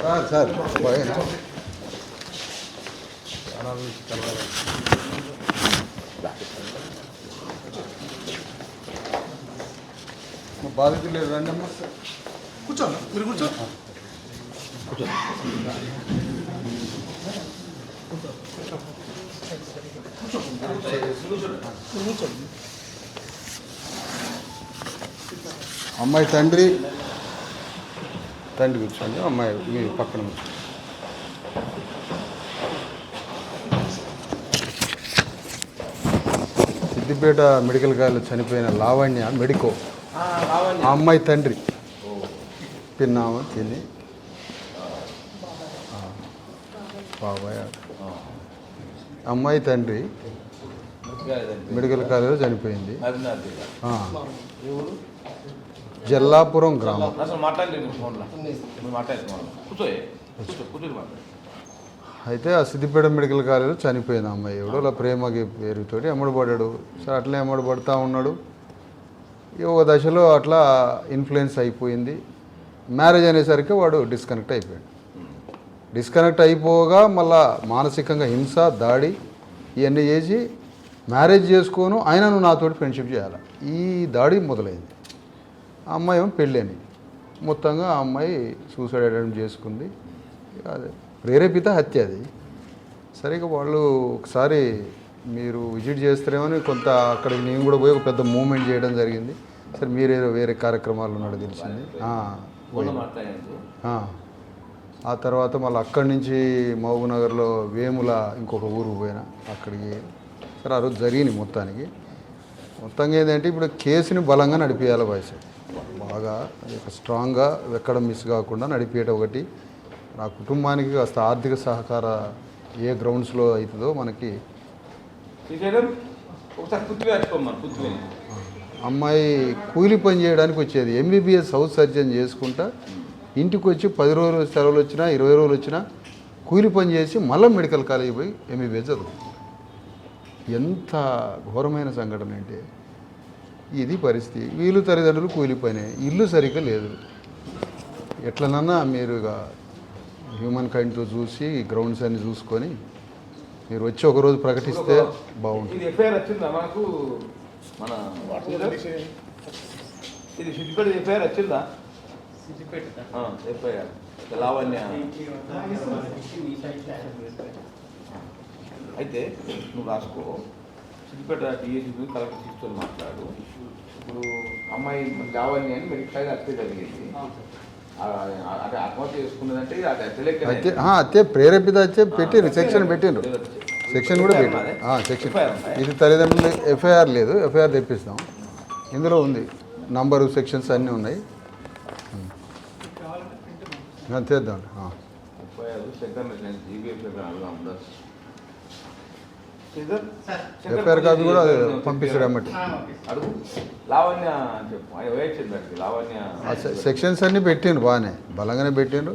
Sir sir బాగా బాధితులు లేరు రండి అమ్మా కూర్చోండి మీరు కూర్చో కూర్చోండి అమ్మాయి తండ్రి. తండ్రి కూర్చోండి. అమ్మాయి మీ పక్కన కూర్చోండి. సిద్దిపేట మెడికల్ కాలేజ్ చనిపోయిన లావణ్య మెడికో. ఆ అమ్మాయి తండ్రి. పిన్నామ తిని. బాబాయ్. అమ్మాయి తండ్రి. మెడికల్ కాలేజీలో చనిపోయింది. జల్లాపురం గ్రామం. అయితే ఆ సిద్దిపేట మెడికల్ కాలేజీలో చనిపోయింది ఆ అమ్మాయి ఎవడో అలా ప్రేమకి పేరుతోటి అమ్మడబడ్డాడు సరే అట్లే అమ్మడబడతా ఉన్నాడు. ఒక దశలో అట్లా ఇన్ఫ్లుయెన్స్ అయిపోయింది. మ్యారేజ్ అనేసరికి వాడు డిస్కనెక్ట్ అయిపోయాడు. డిస్కనెక్ట్ అయిపోగా మళ్ళా మానసికంగా హింస దాడి ఇవన్నీ చేసి మ్యారేజ్ చేసుకోను ఆయన నువ్వు నాతోటి ఫ్రెండ్షిప్ చేయాలి? ఈ దాడి మొదలైంది. ఆ అమ్మాయి ఏమో పెళ్ళని మొత్తంగా ఆ అమ్మాయి సూసైడ్ అటెంప్ట్ చేసుకుంది. అదే ప్రేరేపిత హత్య అది. సరే ఇక వాళ్ళు ఒకసారి మీరు విజిట్ చేస్తారేమని కొంత అక్కడికి నేను కూడా పోయి ఒక పెద్ద మూమెంట్ చేయడం జరిగింది. సరే మీరేదో వేరే కార్యక్రమాలు ఉన్నాడు తెలిసింది. ఆ, తర్వాత మళ్ళీ అక్కడి నుంచి మహబూబ్నగర్లో వేముల ఇంకొక ఊరు పోయినా. అక్కడికి సరే ఆ రోజు జరిగింది మొత్తానికి. మొత్తంగా ఏంటంటే ఇప్పుడు కేసుని బలంగా నడిపించాలి వయసు బాగా స్ట్రాంగ్గా ఎక్కడ మిస్ కాకుండా నడిపేట ఒకటి. నా కుటుంబానికి కాస్త ఆర్థిక సహకార ఏ గ్రౌండ్స్లో అవుతుందో మనకి అమ్మాయి కూలి పని చేయడానికి వచ్చేది. ఎంబీబీఎస్ హౌస్ సర్జన్ చేసుకుంటా ఇంటికి వచ్చి పది రోజులు సెలవులు వచ్చినా ఇరవై రోజులు వచ్చినా కూలి పని చేసి మళ్ళీ మెడికల్ కాలేజీ పోయి ఎంబీబీఎస్ చదువుతుంది. ఎంత ఘోరమైన సంఘటన అంటే ఇది పరిస్థితి వీళ్ళు తల్లిదండ్రులు కూలి పనే ఇల్లు సరిగ్గా లేదు ఎట్లనన్నా మీరు ఇక హ్యూమన్ కైండ్తో చూసి గ్రౌండ్స్ అన్ని చూసుకొని మీరు వచ్చి ఒకరోజు ప్రకటిస్తే బాగుంటుంది ఇది ఎఫ్ఐఆర్ వచ్చిందా మనకు మన ఇది సిద్దిపేట ఎఫ్ఐఆర్ వచ్చిందా ఆ, ఎఫ్ఐఆర్ లావణ్య అయితే నువ్వు రాసుకో. సిద్దిపేట డిఎస్సీ కలెక్టర్ తీసుకొని మాట్లాడు. ఇప్పుడు అమ్మాయి లావణ్య అని మెడికల్ హత్య జరిగింది. ఆ, ఆ, అంటే ఆత్మహత్య చేసుకున్నదంటే అది అత్తే ప్రేరేపిత హత్య పెట్టిండ్రు సెక్షన్ పెట్టిండ్రు. సెక్షన్ కూడా పెట్టారు ఆ, సెక్షన్? ఇది తల్లిదండ్రులు ఎఫ్ఐఆర్ లేదు ఎఫ్ఐఆర్ తెప్పిస్తాం. ఇందులో ఉంది నంబరు సెక్షన్స్ అన్నీ ఉన్నాయి. ఉం. తెద్దాం ఆ. ముప్పై ఐదు సెకండ్ జీబీఎఫ్ అడుగుదాం ఎఫ్ఐఆర్ కాపీ కూడా పంపిస్తారు అమ్మటి లావణ్య సెక్షన్స్ అన్నీ పెట్టిండ్రు బాగానే బలంగానే పెట్టిండ్రు.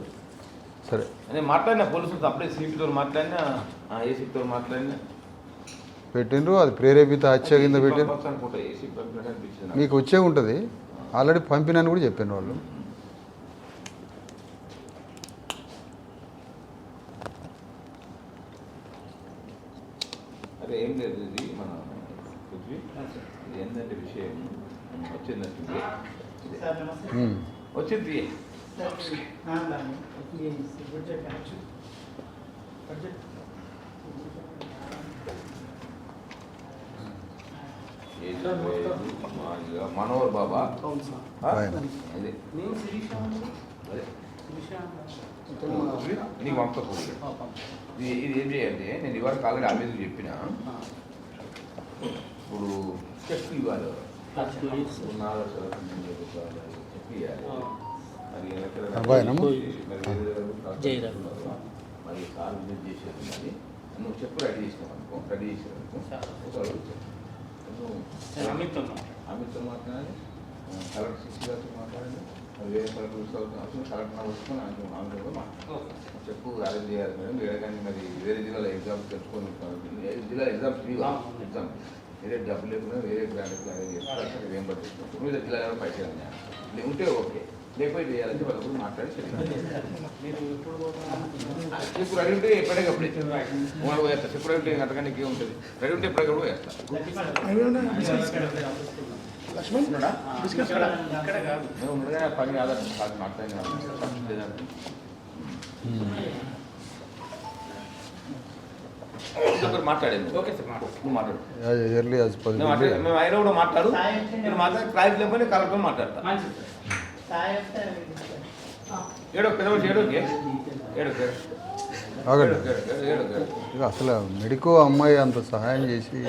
సరే. నేను మాట్లాడినా పోలీసులతో అప్పుడే సిపితో మాట్లాడినా ఏసీతో మాట్లాడినా. పెట్టిండ్రు అది ప్రేరేపిత హత్య కింద పెట్టిండ్రు. మీకు వచ్చే ఉంటుంది. ఆల్రెడీ పంపినని కూడా చెప్పాను వాళ్ళు అదే ఏం లేదు ఇది మన పృథ్వీ ఇది ఏంటంటే విషయం వచ్చిందంటే ఇదే. ఉం. వచ్చింది ఏసీ లేదు, మామూలుగా మనోహర్ బాబా ఆ? ఆయన. అదే అదే నీకు పంపకూడదు ఇది ఇది ఏం చేయాలి నేను ఇవాళ ఆల్రెడీ ఆఫీస్కి చెప్పిన ఇప్పుడు చెక్ ఇవ్వాలి. చెక్ ఇవ్వాలి మరి సార్ విజిట్ చేసేది మరి నువ్వు చెప్పు రెడీ చేసినావు అనుకో రెడీ చేసావు అనుకో అమిత్తో మాట్లాడాలి కలెక్టర్ సిక్స్ గారితో మాట్లాడండి. మరి వేరే కలెక్టర్ కలెక్టర్ వస్తుకొని ఆమె చెప్పు అరేంజ్ చేయాలి మేడం? వేరే కానీ మరి వేరే జిల్లాలో ఎగ్జామ్స్ తెచ్చుకొని జిల్లా ఎగ్జామ్స్ ఎగ్జామ్ వేరే డబ్బు లేకుండా వేరే గ్రాండ్ అరేంజ్ చేస్తారు ఏం పట్టించుకుంటారు మీద జిల్లా ఏమైనా పైసలు ఉంటే ఓకే. లేకపోతే చేయాలంటే వాళ్ళ కూడా మాట్లాడి చెప్పు రెడీ ఉంటే ఎప్పటికప్పుడు వాళ్ళు పోయేస్తా చెప్పు రెడీ ఉంటే అంతకంటే ఉంటుంది. రెడీ ఉంటే ఎప్పటికప్పుడు పోయేస్తా లక్ష్మణ్? బిస్కెట్స్ ఇక్కడ నేను ఉండగా పని మాట్లాడినా మాట్లాడేది ఓకే సార్ నువ్వు మాట్లాడు. ఎర్లీ యాజ్ మేము మాట్లాడే మేము ఆయన కూడా మాట్లాడు. నేను మాట్లాడి క్లారిటీ లేకపోతే కలెక్టర్ మాట్లాడతా. ఏడో పెద్ద ఏడోకే ఏడోకే ఆగండి. ఏడోకే ఇక అసలు మెడికో అమ్మాయి అంత సహాయం చేసి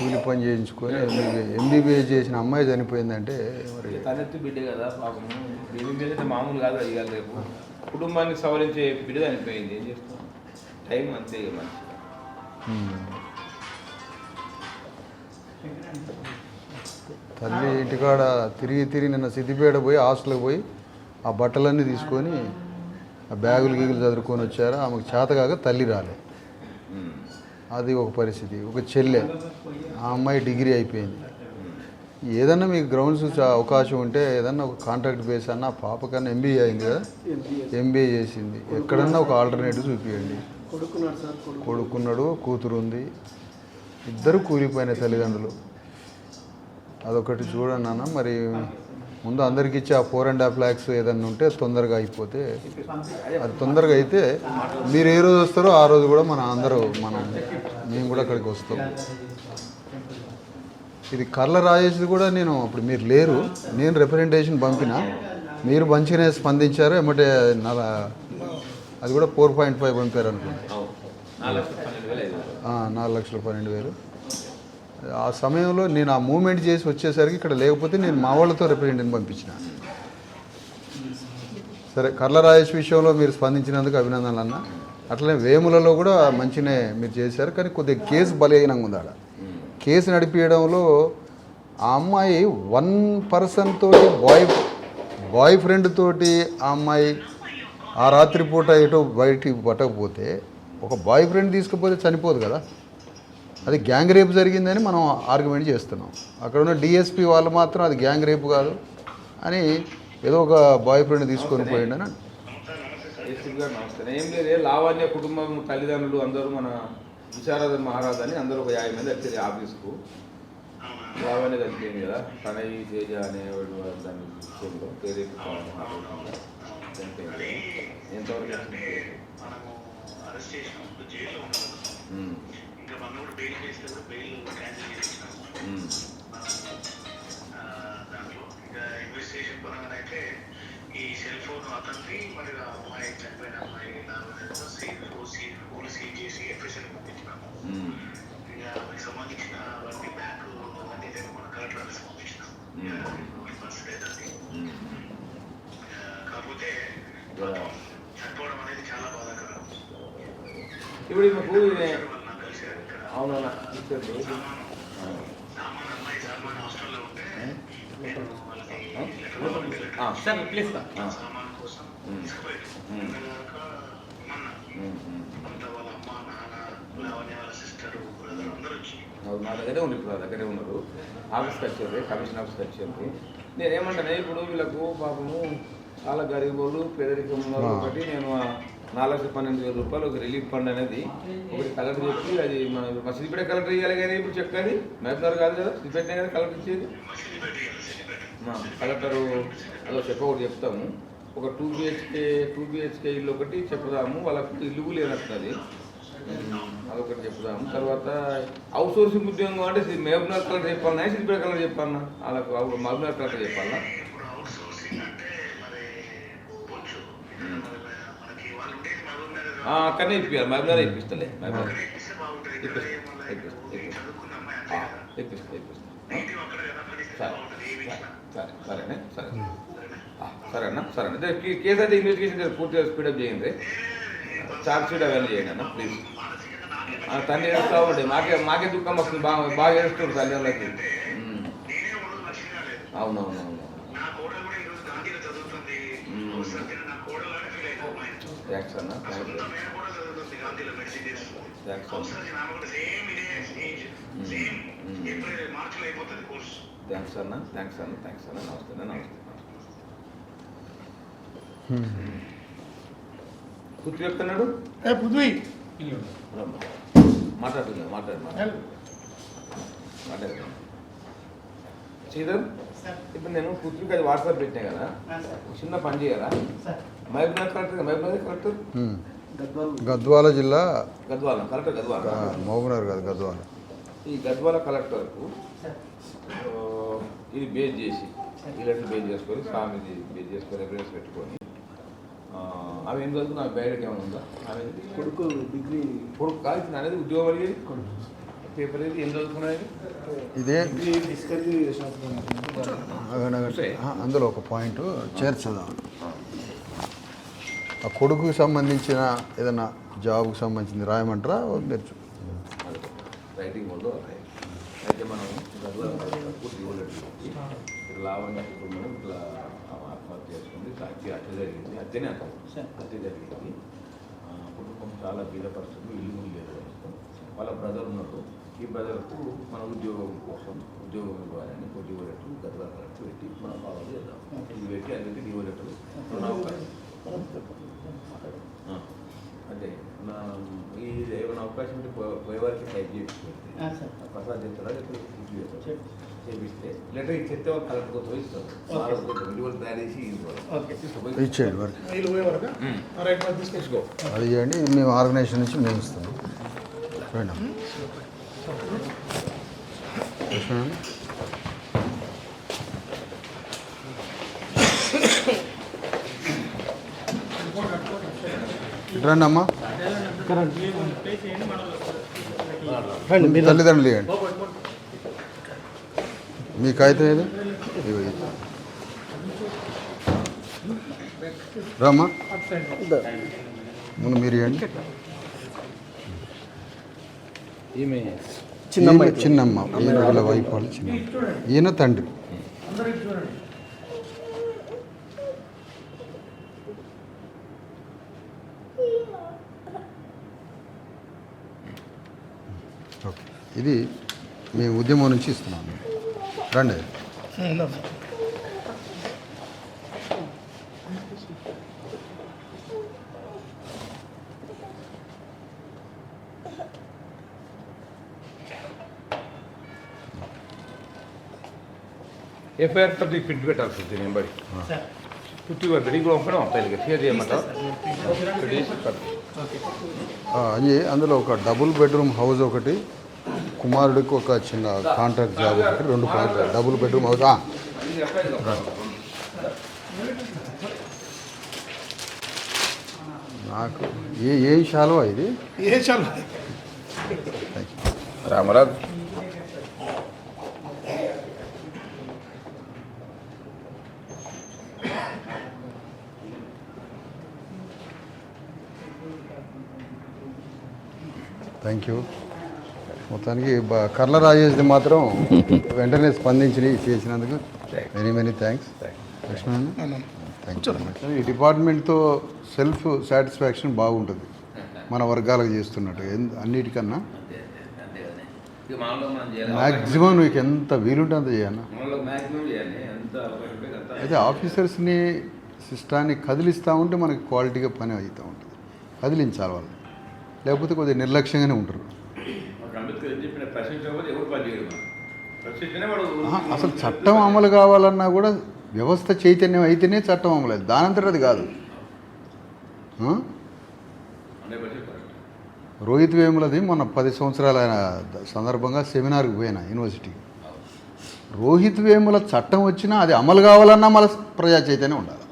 కూలి పని చేయించుకొని ఎంబీబీ ఎంబీబీఏ చేసిన అమ్మాయి చనిపోయిందంటే మరి తనెత్తి బిడ్డ కదా పాపం. అయితే మామూలు కాదు కాదు రేపు. కుటుంబాన్ని సవరించే బిడ్డ చనిపోయింది. ఏం చేస్తాం? టైం అంతే ఇక మనిషి ఉమ్. తల్లి ఇంటికాడ తిరిగి తిరిగి నిన్న సిద్దిపేట పోయి హాస్టల్కి పోయి ఆ బట్టలన్నీ తీసుకొని ఆ బ్యాగులు గీగులు చదువుకొని వచ్చారు? ఆమెకు చేతగాక తల్లి రాలే. ఉమ్. అది ఒక పరిస్థితి. ఒక చెల్లె ఆ అమ్మాయి డిగ్రీ అయిపోయింది. ఏదన్నా మీకు గ్రౌండ్స్ అవకాశం ఉంటే ఏదన్నా ఒక కాంట్రాక్ట్ బేస్ అన్న పాపకన్నా పాప కన్నా ఎంబీఏ అయింది కదా? ఎంబీఏ చేసింది. ఎక్కడన్నా ఒక ఆల్టర్నేటివ్ చూపించండి కొడుకున్నాడు కొడుకున్నాడు కూతురు ఉంది. ఇద్దరు కూలిపోయిన తల్లిదండ్రులు. అదొకటి చూడండి అన్న మరి ముందు అందరికి ఇచ్చి ఆ ఫోర్ అండ్ హాఫ్ ల్యాక్స్ ఏదన్నా ఉంటే తొందరగా అయిపోతే అది తొందరగా అయితే మీరు ఏ రోజు వస్తారో ఆ రోజు కూడా మన అందరూ మనం మేము కూడా అక్కడికి వస్తాం. ఇది కర్ల రాజేష్ది కూడా నేను అప్పుడు మీరు లేరు. నేను రిప్రజెంటేషన్ పంపిన. మీరు మంచిగానే స్పందించారు. ఏమంటే నల అది కూడా ఫోర్ పాయింట్ ఫైవ్ పంపారు అనుకుంటా. అవును. నాలుగు లక్షల పన్నెండు వేలు. ఆ, సమయంలో నేను ఆ మూమెంట్ చేసి వచ్చేసరికి ఇక్కడ లేకపోతే నేను మా వాళ్ళతో రిప్రజెంటేటివ్ పంపించిన. సరే కర్ల రాజేష్ విషయంలో మీరు స్పందించినందుకు అభినందనలు అన్న అట్లనే వేములలో కూడా మంచినే మీరు చేశారు కానీ కొద్దిగా కేసు బలహీనంగా ఉంది ఆడ. కేసు నడిపించడంలో ఆ అమ్మాయి వన్ పర్సన్ తోటి బాయ్ బాయ్ ఫ్రెండ్ తోటి ఆ అమ్మాయి ఆ రాత్రిపూట ఎటో బయటికి పట్టకపోతే ఒక బాయ్ ఫ్రెండ్ తీసుకుపోతే చనిపోదు కదా. అది గ్యాంగ్ రేప్ జరిగిందని మనం ఆర్గ్యుమెంట్ చేస్తున్నాం. అక్కడ ఉన్న డిఎస్పి వాళ్ళు మాత్రం అది గ్యాంగ్ రేప్ కాదు అని ఏదో ఒక బాయ్ ఫ్రెండ్ తీసుకొని పోయిండని ఏం లేదు లావణ్య కుటుంబం తల్లిదండ్రులు అందరూ మన విశారద మహారాజ్ అని అందరూ ఒక యాభై మంది వచ్చేది ఆఫీస్కు. లావణ్య చనిపోయింది కదా ప్రణయ్ తేజ అనేవాడు దాని విషయంలో పేరు చనిపోయింది ఎంతవరకు వచ్చింది మనము అరెస్ట్ చేసినప్పుడు జైల్లో ఉన్నాం ఉమ్, ఇంకా మన కూడా బెయిల్ చేస్తే కూడా బెయిల్ క్యాన్సిల్ ఆ, దాంట్లో ఇంకా ఇన్వెస్టిగేషన్ పరంగా అయితే ఈ సెల్ ఫోన్ అతనికి మరి అమ్మాయి చనిపోయిన అమ్మాయి ఫోన్ సీజ్ చేసి ఎఫ్ఎస్ఎల్ పంపించినాము ఇక ఆమెకి సంబంధించిన అవన్నీ బ్యాంకు అవన్నీ మన కలెక్టర్ ఆఫీస్ పంపించినాము ఉమ్, బస్ లేదండి కాకపోతే. చనిపోవడం అనేది చాలా బాధాకరం. ఇప్పుడు సార్ ప్లీజ్ నా దగ్గరే ఉంది ఇప్పుడు దగ్గరే ఉన్నారు. ఆఫీస్కి వచ్చారు కమిషన్ ఆఫీస్కి వచ్చారు నేనేమంటానే ఇప్పుడు వీళ్ళకు పాపము చాలా గరీబోళ్ళు పేదరికం ఉన్నారు ఆ. ఒకటి నేను నాలుగు లక్షల పన్నెండు వేల రూపాయలు ఒక రిలీఫ్ ఫండ్ అనేది ఒకటి కలెక్టర్ చెప్పి అది మన మా సిద్దిపేట కలెక్టర్ ఇవ్వాలి కానీ ఇప్పుడు చెక్ అది మేపున్నారు కాదు కదా సిద్దిపేటనే కదా కలెక్టర్ ఇచ్చేది కలెక్టరు అదో చెప్ప ఒకటి చెప్తాము. ఒక టూ బిహెచ్కే టూ బిహెచ్కే ఇల్లు ఒకటి చెప్పుదాము. వాళ్ళకి ఇల్లు లేనట్టున్నది అదొకటి చెప్పుదాము. తర్వాత అవుట్ సోర్సింగ్ ఉద్యోగం అంటే మహబూబ్నగర్ కలెక్టర్ చెప్పాలన్నా సిద్దిపేట కలెక్టర్ చెప్పాలన్నా వాళ్ళకు మహబూబ్నగర్ కలెక్టర్ చెప్పాలన్నా. అక్కడనే ఇప్పించాలి మహబూబ్నగర్ ఇప్పిస్తలే మహబూబ్నగర్ ఇస్తే బాగుంటుంది ఇక్కడ ఏమన్నా సరే బాగుంటుంది సరే సరే అన్న సరే అదే కేసు అయితే ఇన్వెస్టిగేషన్ పూర్తిగా స్పీడప్ చేయండి చార్జ్ షీట్ అవన్నీ చేయండి అన్న ప్లీజ్ తల్లి తండ్రి ఏడుస్తూ ఉండే మాకే మాకే దుఃఖం వస్తుంది బాగా బాగా ఏడుస్తుంది తల్లిదండ్రులకి అవునవును అయిపోతుంది కోర్స్ థ్యాంక్స్ అన్న థ్యాంక్స్ అన్న థ్యాంక్స్ అన్న నమస్తే అన్న నమస్తే పుత్రి చెప్తున్నాడు మాట్లాడుతుంది మాట్లాడు మాట్లాడు శ్రీధర్ ఇప్పుడు నేను పుత్రికి అది వాట్సాప్ పెట్టినా కదా చిన్న పని చేయాలా గద్వాల్. గద్వాల జిల్లా? గద్వాల కలెక్టర్ గద్వాల. మహబూబ్నగర్ కాదు గద్వాల. ఈ గద్వాల కలెక్టర్కు ఇది బేస్ చేసి ఈ లెటర్ బేస్ చేసుకొని స్వామిది బేస్ చేసుకొని ఎవిడెన్స్ పెట్టుకొని ఆ, ఆమె ఏం చదువుతున్నా బయటకి ఏమైనా ఉందా? ఆమె కొడుకు డిగ్రీ. ఇప్పుడు కాల్సిన అనేది ఉద్యోగం అడిగేది. పేపర్ ఏది ఏం చదువుకున్నది ఇదే? అందులో ఒక పాయింట్ చేర్చదాం? ఆ కొడుకుకి సంబంధించిన ఏదైనా జాబ్కి సంబంధించింది రాయమంటారా? అది రైటింగ్ అయితే మనం గద్వాల పూర్తి ఇవ్వలేదు ఇట్లా లావణ్య కుటుంబం ఇట్లా ఆత్మహత్య చేసుకుంది ఇట్లా హత్య హత్య జరిగింది హత్యనే అంటాం. హత్య జరిగింది. కుటుంబం చాలా బీద పరిస్థితులు ఇల్లు లేదు. వాళ్ళ బ్రదర్ ఉన్నాడు. ఈ బ్రదర్కు మన ఉద్యోగం కోసం ఉద్యోగం ఇవ్వాలని ఉద్యోగ లెటర్ గద్వాల పెట్టి మనం ఫాలో చేద్దాం. ఇది పెట్టి అందరికీ డివో లెటర్ ఆ, అదే నా ఇది ఏమైనా అవకాశం ఉంటే పోయేవారికి టైప్ చేసి ఆ, సార్. ప్రసాద్ చేస్తారా లేకపోతే. చేపిస్తే లెటర్ ఇచ్చేస్తే వాళ్ళు కలెక్టర్ పోయి ఇస్తారు తయారు చేసి ఇచ్చేయండి వరకు. అది చేయండి. మేము ఆర్గనైజేషన్ నుంచి మేము ఇస్తాం. చూడండి. రండి అమ్మా తల్లిదండ్రులు ఇవ్వండి. మీ కాగితం ఏది. రామ్మా. ముందు మీరు ఇవ్వండి. చిన్నమ్మ వీళ్ళ వైఫ్ వాళ్ళు చిన్న ఈయన తండ్రి. ఇది మేము ఉద్యమం నుంచి ఇస్తున్నాము రండి. ఎఫ్ఐఆర్ తప్ప ప్రింట్ పెట్టాల్సి ఉంటుంది నేను బడి. పుట్టి పంపడం షేర్ చేయమంటావు? పెట్టేసి పెట్టు. ఆ, అది అందులో ఒక డబుల్ బెడ్రూమ్ హౌస్ ఒకటి కుమారుడికి ఒక చిన్న కాంట్రాక్ట్ జాబ్ ఒకటి రెండు పాయింట్లు డబుల్ బెడ్రూమ్ కావాలి. నాకు ఏ ఏం శాలువా ఇది? ఏ చాలు రామరాజు. థ్యాంక్ యూ మొత్తానికి కర్ల రాజేష్ది మాత్రం వెంటనే స్పందించి చేసినందుకు వెరీ మెనీ థ్యాంక్స్ లక్ష్మణ్ ఈ డిపార్ట్మెంట్తో సెల్ఫ్ సాటిస్ఫాక్షన్ బాగుంటుంది. మన వర్గాలకు చేస్తున్నట్టు అన్నిటికన్నా. మ్యాక్సిమం నీకు ఎంత వీలుంటే అంత చేయాలి అయితే ఆఫీసర్స్ని సిస్టాన్ని కదిలిస్తూ ఉంటే మనకి క్వాలిటీగా పని అవుతూ ఉంటుంది. కదిలించాలి వాళ్ళు లేకపోతే కొద్దిగా నిర్లక్ష్యంగానే ఉంటారు. చెప్పిన ప్రశ్నించకపోతే ఎవరు పని చేయడు మనం ప్రశ్నించనే వాడు ఆహా, అసలు చట్టం అమలు కావాలన్నా కూడా వ్యవస్థ చైతన్యం అయితేనే చట్టం అమలు అవుతుంది దానంతట అది కాదు. రోహిత్ వేములది మొన్న పది సంవత్సరాల సందర్భంగా సెమినార్కి పోయినా యూనివర్సిటీకి రోహిత్ వేముల చట్టం వచ్చినా అది అమలు కావాలన్నా మళ్ళీ ప్రజా చైతన్యం ఉండాలి.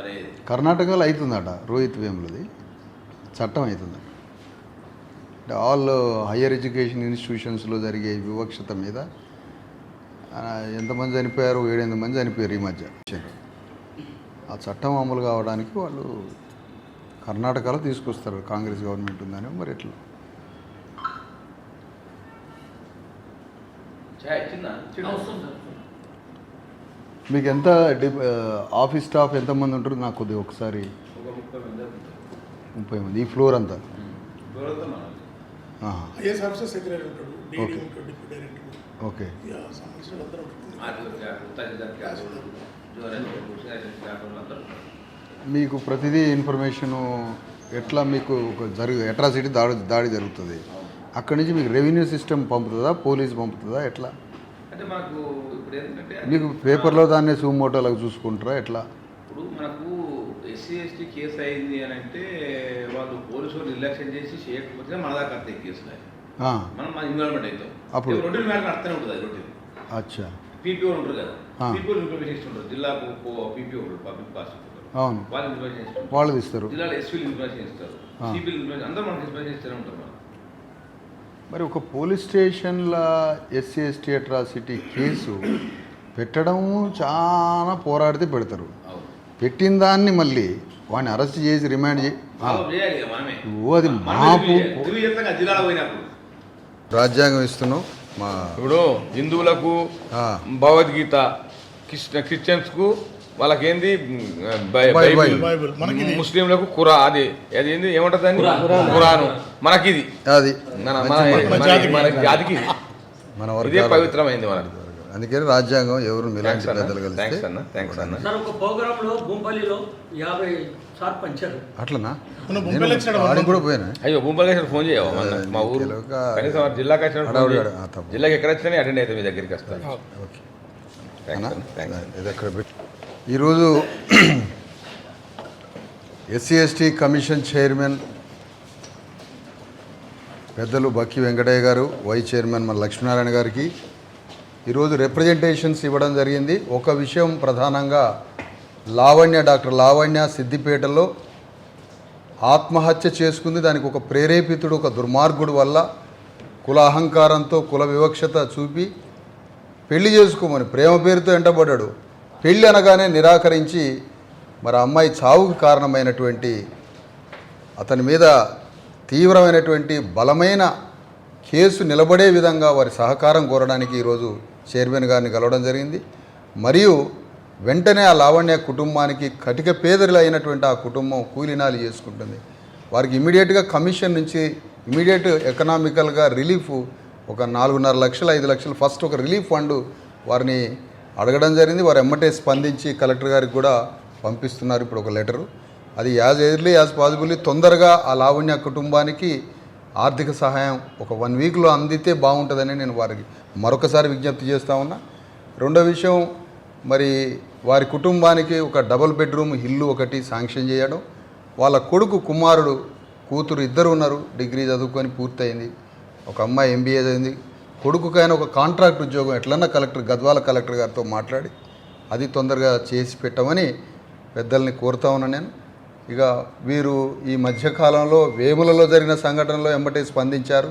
అది కర్ణాటకలో అవుతుందట రోహిత్ వేములది. చట్టం అవుతుంది అంటే ఆల్ హయ్యర్ ఎడ్యుకేషన్ ఇన్స్టిట్యూషన్స్లో జరిగే వివక్షత మీద ఎంతమంది చనిపోయారు ఏడెనిమిది మంది చనిపోయారు ఈ మధ్య. ఆ చట్టం అమలు కావడానికి వాళ్ళు కర్ణాటకలో తీసుకొస్తారు. కాంగ్రెస్ గవర్నమెంట్ ఉందని మరి ఎట్లా? మీకు ఎంత డి ఆఫీస్ స్టాఫ్ ఎంతమంది ఉంటారు? నాకు కొద్దిగా ఒకసారి. ముప్పై మంది. ఈ ఫ్లోర్ అంతా? ఆఫీసర్ సెక్రటరీ ఉంటాడు డీడీ. ఉంటాడు డిప్యూటీ డైరెక్టర్ ఓకే. సంబంధించిన అందరూ. మీకు ప్రతిదీ ఇన్ఫర్మేషను ఎట్లా మీకు ఒక జరుగు అట్రాసిటీ దాడి దాడి జరుగుతుంది? అక్కడి నుంచి మీకు రెవెన్యూ సిస్టమ్ పంపుతుందా పోలీస్ పంపుతుందా ఎట్లా? అంటే మనకు ఇప్పుడు ఏంటంటే మీకు పేపర్లో దాన్ని సూమోటోలకు చూసుకుంటారా ఎట్లా? ఇప్పుడు మనకు ఎస్సీ ఎస్టీ కేసు అయింది అని అంటే వాళ్ళు పోలీసులు నిర్లక్ష్యం చేసి చేయకపోతే మన దాకా వస్తాయి కేసులు మనం మన ఇన్వాల్వ్మెంట్ అవుతాం అప్పుడు? రొటీన్ మ్యాటర్ నడుతూనే ఉంటుంది అది రొటీన్ అచ్చా. పీపీఓ ఉంటారు కదా. పీపీఓ ఇన్ఫర్మేషన్ ఇస్తుంటారు జిల్లాకు పీపీఓ ఉంటారు పబ్లిక్ ప్రాసిక్యూటర్. అవును. వాళ్ళు ఇన్ఫర్మేషన్ ఇస్తుంటారు వాళ్ళు తీస్తారు జిల్లాలో ఎస్పీలు ఇన్ఫర్మేషన్ ఇస్తారు. సిపిలు ఇన్ఫర్మేషన్ అందరూ మనకి ఇన్ఫర్మేషన్ ఇస్తూనే ఉంటారు మరి ఒక పోలీస్ స్టేషన్ల ఎస్సీ ఎస్టీ అట్రాసిటీ కేసు పెట్టడం చాలా పోరాడితే పెడతారు. అవును. పెట్టిన దాన్ని మళ్ళీ వాడిని అరెస్ట్ చేసి రిమాండ్ ఓ, అది మాపు. రాజ్యాంగం ఇస్తున్నాం. మా ఇప్పుడు హిందువులకు ఆ, భగవద్గీత క్రిస్ట క్రిస్టియన్స్కు వాళ్ళకేంది? బైబిల్. ముస్లింలకు ఖురా అది. అది ఏంది? ఏమంటుంది అని ఖురాను మనకిది. అది. మన జాతికి. ఇది. పవిత్రమైంది మనకు అందుకని రాజ్యాంగం ఎవరు మీలాంటి పెద్దలు కలిస్తే అట్లనా? ఆడికి కూడా పోయినా? అయ్యో భూపాల్ గారు ఫోన్ చేయవా? మన మా ఊరు కనీసం జిల్లాకి. జిల్లాకి ఎక్కడ వచ్చినా అటెండ్ అయితే మీ దగ్గరికి వస్తాను. ఓకే. థ్యాంక్స్ అన్నా? అన్న. థ్యాంక్స్ ఇది అక్కడ పెట్టి ఈరోజు ఎస్సీ ఎస్టీ కమిషన్ చైర్మన్ పెద్దలు బక్కి వెంకటయ్య గారు వైస్ చైర్మన్ మన లక్ష్మీనారాయణ గారికి ఈరోజు రిప్రజెంటేషన్స్ ఇవ్వడం జరిగింది. ఒక విషయం ప్రధానంగా లావణ్య డాక్టర్ లావణ్య సిద్దిపేటలో ఆత్మహత్య చేసుకుంది. దానికి ఒక ప్రేరేపితుడు ఒక దుర్మార్గుడు వల్ల కుల అహంకారంతో కుల వివక్షత చూపి పెళ్ళి చేసుకోమని ప్రేమ పేరుతో వెంటబడ్డాడు. పెళ్ళి అనగానే నిరాకరించి మరి అమ్మాయి చావుకు కారణమైనటువంటి అతని మీద తీవ్రమైనటువంటి బలమైన కేసు నిలబడే విధంగా వారి సహకారం కోరడానికి ఈరోజు చైర్మన్ గారిని కలవడం జరిగింది. మరియు వెంటనే ఆ లావణ్య కుటుంబానికి కటిక పేదలు అయినటువంటి ఆ కుటుంబం కూలినాలు చేసుకుంటుంది. వారికి ఇమీడియట్గా కమిషన్ నుంచి ఇమీడియట్ ఎకనామికల్గా రిలీఫ్ ఒక నాలుగున్నర లక్షలు ఐదు లక్షలు ఫస్ట్ ఒక రిలీఫ్ ఫండ్ వారిని అడగడం జరిగింది. వారు ఎమ్మటే స్పందించి కలెక్టర్ గారికి కూడా పంపిస్తున్నారు ఇప్పుడు ఒక లెటరు. అది యాజ్ ఎర్లీ యాజ్ పాసిబుల్లీ తొందరగా ఆ లావణ్య కుటుంబానికి ఆర్థిక సహాయం ఒక వన్ వీక్లో అందితే బాగుంటుందని నేను వారికి మరొకసారి విజ్ఞప్తి చేస్తూ ఉన్నా. రెండో విషయం మరి వారి కుటుంబానికి ఒక డబుల్ బెడ్రూమ్ ఇల్లు ఒకటి శాంక్షన్ చేయడం. వాళ్ళ కొడుకు కుమారుడు కూతురు ఇద్దరు ఉన్నారు డిగ్రీ చదువుకొని పూర్తయింది. ఒక అమ్మాయి ఎంబీఏ చదివింది. కొడుకుకైనా ఒక కాంట్రాక్ట్ ఉద్యోగం ఎట్లన్నా కలెక్టర్ గద్వాల కలెక్టర్ గారితో మాట్లాడి అది తొందరగా చేసి పెట్టమని పెద్దల్ని కోరుతా ఉన్నా నేను. ఇక వీరు ఈ మధ్యకాలంలో వేములలో జరిగిన సంఘటనలో ఎంబటే స్పందించారు.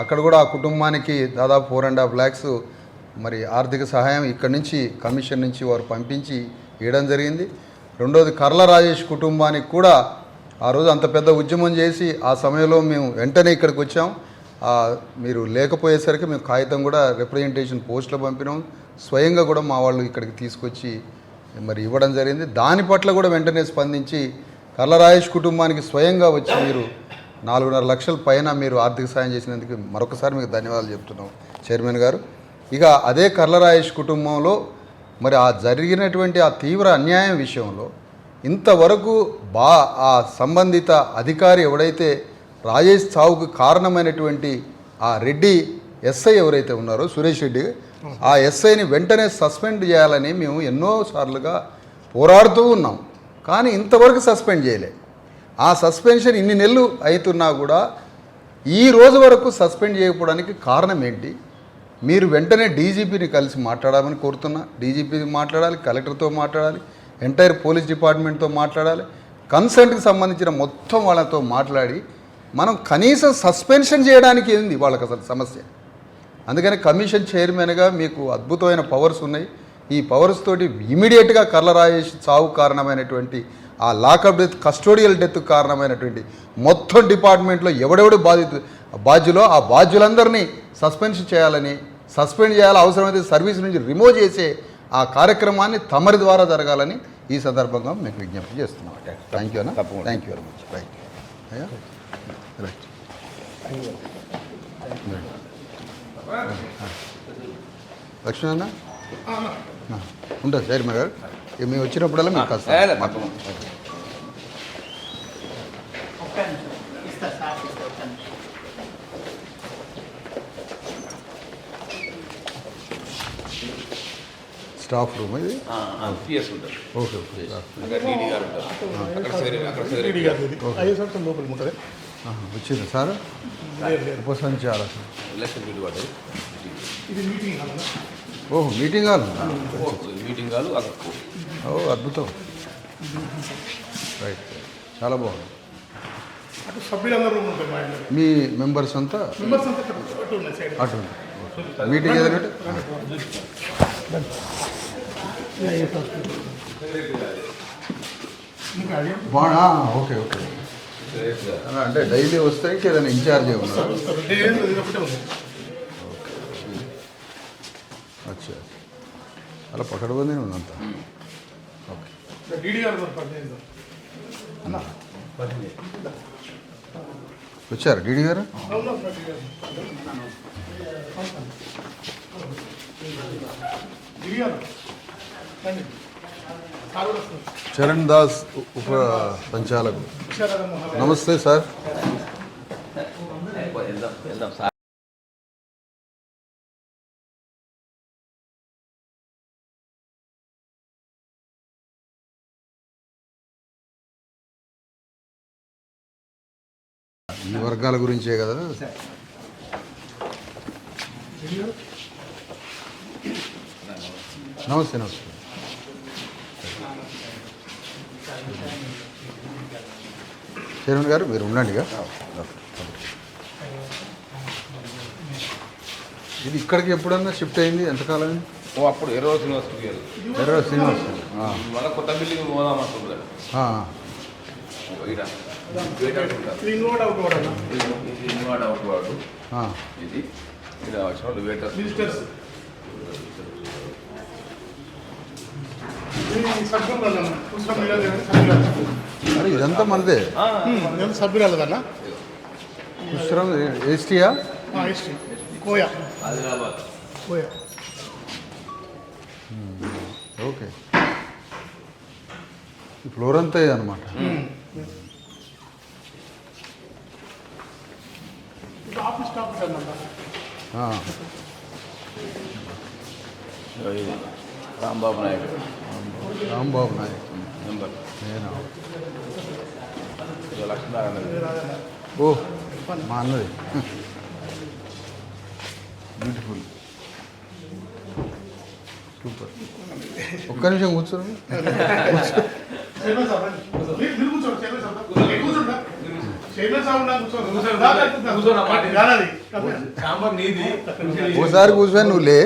అక్కడ కూడా ఆ కుటుంబానికి దాదాపు ఫోర్ అండ్ హాఫ్ ల్యాక్స్ మరి ఆర్థిక సహాయం ఇక్కడి నుంచి కమిషన్ నుంచి వారు పంపించి ఇవ్వడం జరిగింది. రెండోది కర్ల రాజేష్ కుటుంబానికి కూడా ఆ రోజు అంత పెద్ద ఉద్యమం చేసి ఆ సమయంలో మేము వెంటనే ఇక్కడికి వచ్చాం. మీరు లేకపోయేసరికి మేము కాగితం కూడా రిప్రజెంటేషన్ పోస్ట్లో పంపినాం. స్వయంగా కూడా మా వాళ్ళు ఇక్కడికి తీసుకొచ్చి మరి ఇవ్వడం జరిగింది. దాని పట్ల కూడా వెంటనే స్పందించి కర్లరాయేష్ కుటుంబానికి స్వయంగా వచ్చి మీరు నాలుగున్నర లక్షల పైన మీరు ఆర్థిక సాయం చేసినందుకు మరొకసారి మీకు ధన్యవాదాలు చెప్తున్నాం. చైర్మన్ గారు ఇక అదే కర్లరాయేష్ కుటుంబంలో మరి ఆ జరిగినటువంటి ఆ తీవ్ర అన్యాయం విషయంలో ఇంతవరకు బా ఆ సంబంధిత అధికారి ఎవడైతే రాజేష్ చావుకు కారణమైనటువంటి ఆ రెడ్డి ఎస్ఐ ఎవరైతే ఉన్నారో సురేష్ రెడ్డి ఆ ఎస్ఐని వెంటనే సస్పెండ్ చేయాలని మేము ఎన్నోసార్లుగా పోరాడుతూ ఉన్నాం. కానీ ఇంతవరకు సస్పెండ్ చేయలే. ఆ సస్పెన్షన్ ఇన్ని నెలలు అవుతున్నా కూడా ఈ రోజు వరకు సస్పెండ్ చేయకపోవడానికి కారణం ఏంటి? మీరు వెంటనే డీజీపీని కలిసి మాట్లాడమని కోరుతున్నా. డీజీపీని మాట్లాడాలి కలెక్టర్తో మాట్లాడాలి ఎంటైర్ పోలీస్ డిపార్ట్మెంట్తో మాట్లాడాలి కన్సర్న్కి సంబంధించిన మొత్తం వాళ్ళతో మాట్లాడి మనం కనీసం సస్పెన్షన్ చేయడానికి ఏంది వాళ్ళకి అసలు సమస్య? అందుకని కమిషన్ చైర్మన్గా మీకు అద్భుతమైన పవర్స్ ఉన్నాయి. ఈ పవర్స్ తోటి ఇమీడియట్గా కర్ల రాజేష్ చావు కారణమైనటువంటి ఆ లాకప్ డెత్ కస్టోడియల్ డెత్ కారణమైనటువంటి మొత్తం డిపార్ట్మెంట్లో ఎవడెవడు బాధితు బాధ్యులో ఆ బాధ్యులందరినీ సస్పెన్షన్ చేయాలని సస్పెండ్ చేయాలి అవసరమైతే సర్వీస్ నుంచి రిమూవ్ చేసే ఆ కార్యక్రమాన్ని తమరి ద్వారా జరగాలని ఈ సందర్భంగా మీకు విజ్ఞప్తి చేస్తున్నాం. థ్యాంక్ యూ అన్న. తప్పకుండా. Thank you very much right అయ్యా. రైట్ లక్ష్మీ అన్న? ఉంటుంది చైర్మన్ గారు ఇక మేము వచ్చినప్పుడల్లా మీకు కాస్త ఏ, లేదు, తప్పకుండా. స్టాఫ్ రూమ్ ఇది పిఎస్ ఉంటుంది ఓకే ఓకే అక్కడ డీడీ గారు ఉంటారు అక్కడ సెక్రటరీ అక్కడ టీడీ సెక్రటరీ గారు ఇది ఐదు సంవత్సరం లోపల ఉంటుంది ఆహా, వచ్చింది సార్ లేదు లేదు ఉపసంచాలకులు ఎలక్షన్ బిల్ పడ్డది ఇది మీటింగ్ హాల్ అన్న. ఓహో మీటింగ్ హాల్? మీటింగ్ కాదు అక్కడ ఓ అద్భుతం. రైట్ చాలా బాగుంది. మా మెంబర్స్ అంతా? అటు మీటింగ్ బాగా ఓకే ఓకే. అంటే డైలీ వస్తే ఇంకేదైనా ఇన్ఛార్జ్ ఉన్నారు? అచ్చా అలా పకడబందీ ఉన్నంత ఓకే అన్న. వచ్చారు డీడీ గారు? చరణ్ దాస్ ఉప మహారాజ్ నమస్తే సార్. వర్గాల గురించే కదా? నమస్తే నమస్తే. చరణ్ గారు మీరు ఉండండి. ఇది ఇక్కడికి ఎప్పుడన్నా షిఫ్ట్ అయింది? ఎంతకాలం? ఓ అప్పుడు ఎర్రో యూనివర్సిటీకి ఎర్ర శ్రీనివాస్ మళ్ళీ కొత్త బిల్డింగ్ పోదాం ఇది అన్న వెయిటర్స్ విజిటర్స్ అరే ఇదంతా మనదే. నేను సభ్యురాలు కన్నా పుష్కరం ఎస్టీయా కోయా. ఆదిలాబాద్. కోయా. ఓకే. ఫ్లోర్ అంతా అనమాట ఆఫీస్ అన్నమాట రాంబాబు నాయుడు. రాంబాబు నాయక్ నెంబర్. నేను? ఇది లక్ష్మీనారాయణ ఓ మా అన్నది. Beautiful super. ఒక్క నిమిషం కూర్చోండి చైర్మన్ సాబ్ రండి. మీరు- మీరు కూర్చోండి చైర్మన్ సాబ్ మీరు కూర్చోండి చైర్మన్ సాబ్ ఉన్నా కూర్చోండి దా, దా, దా. కూర్చోండి, మాట. రానాది. సాంబార్ నీది ఓసారి కూర్చొని నువ్వు లే.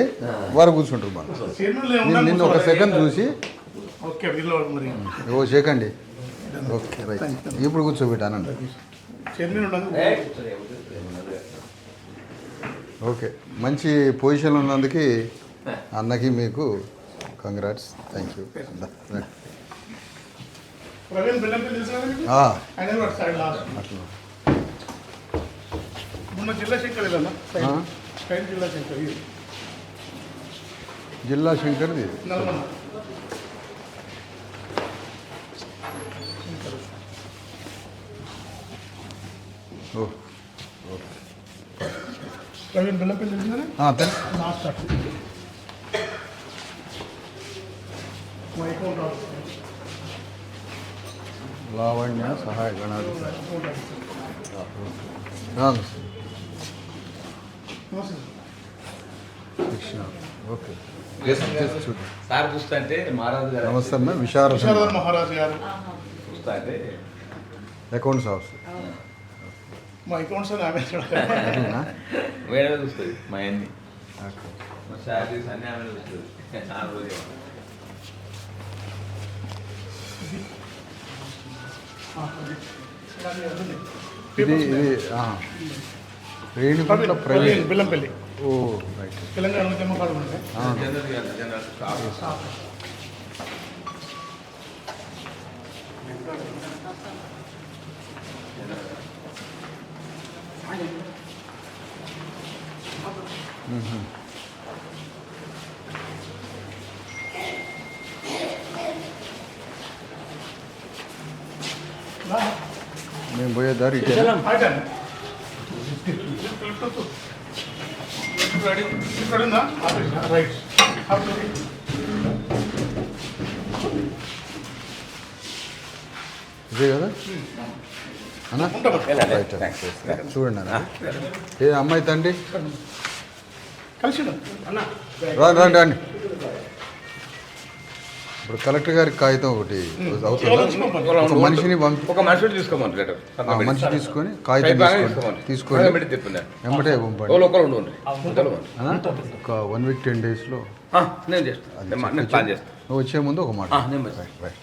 వారు కూర్చుంటారు మన నిన్ను నిన్ను ఒక. సెకండ్ చూసి. ఓ సెకండ్ ఓకే రైట్. ఇప్పుడు కూర్చోబెట్టానండి ఓకే మంచి పొజిషన్లో ఉన్నందుకు అన్నకి మీకు congrats thank you Praveen Bellampalli తెలుసు కదా మీకు ఆయన కూడా సైడ్ లాస్ట్ అట్లా మొన్న జిల్లా శంకర్ ఇదన్నా సైడ్ ఆ? సైడ్ జిల్లా శంకర్ ఇది జిల్లా శంకర్ది నల్గొండ ఓ ప్రవీణ్ బెల్లంపల్లి తెలుసు కదా ఆ, తెలుసు లాస్ట్ అటు మా అకౌంట్ ఆఫీస్ లావణ్య శిక్షణ ఓకే సార్ చూస్తా అంటే మహారాజు గారు నమస్తే అమ్మ విశారద విశారద మహారాజ్ గారు. చూస్తా అంటే అకౌంట్స్ ఆఫీసర్ మా అకౌంట్స్ అని ఆమె? మేడమే చూస్తుంది మా అన్ని. మా శాలరీస్ అన్నీ ఆమె చూస్తుంది. ఆ రోజు. ఇది ఇది. Reniguntla Praveen private Bellampalli oh right Telangana జన్మ కార్డు ఉంటాయి ఆ. జనరల్ గారు జనరల్ స్టాఫ్ మేము పోయే దారి ఇక్కడ ఉందా? రైట్ ఆపేసా. ఇదే కదా అన్నా ఉంటామా? రైట్ చూడండి అన్న ఏ అమ్మాయి తండ్రి కలిసి రండి రండి ఇప్పుడు కలెక్టర్ గారికి కాగితం ఒకటి అవుతుందా? ఒక మనిషిని పంపి ఒక మనిషి తీసుకోమని లెటర్ ఆ మనిషి తీసుకొని కాగితం తీసుకొని తీసుకొని వెంబటే పంపండి. ఒకరు ఒకరు? ఒక వన్ వీక్ టెన్ డేస్లో ఆ, నేను చేస్తాను నేను మా- నేను ప్లాన్ చేస్తాను నువ్వు వచ్చే ముందు ఒక మాట ఆ, నేను చేస్తాను. రైట్.